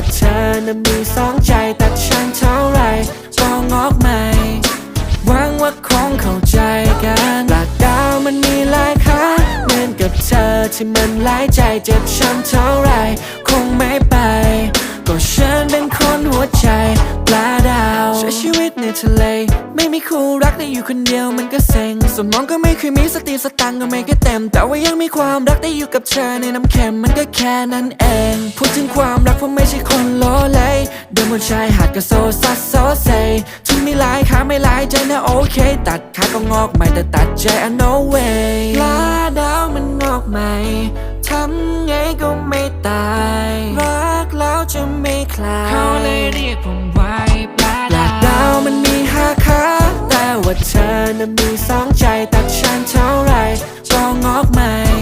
ว่าเธอนั้นมีสองใจแต่ฉันเท่าไรก็งอกใหม่หวังว่าคงเข้าใจกันหลักดาวมันมีหลายขาเหมือนกับเธอที่มันหลายใจเจ็บช้ำเท่าไรคงไม่ไป ก็ฉันเป็นคนหัวใจปลาดาว ใช้ชีวิตในทะเล ไม่มีคู่รักได้อยู่คนเดียวมันก็เซ็ง สมองก็ไม่เคยมีสติสตังค์ก็ไม่เคยเต็ม แต่ว่ายังมีความรักได้อยู่กับเธอในน้ำเค็มมันก็แค่นั้นเอง พูดถึงความรักผมไม่ใช่คนโลเลเดินบนชายหาดก็โซซัสโซเซถึงมีหลายขาไม่หลายใจนะโอเค ตัดขาก็งอกใหม่แต่ตัดใจอะ no way ปลาดาวมันงอกใหม่ทำไงก็ไม่ตาย รักแล้วจะไม่คลายเขาเลยเรียกผมว่าปลาปลาดาดาววมันมีห้าขาแต่ว่าเธอ นั้นมีสองใจตัดฉันเท่าไร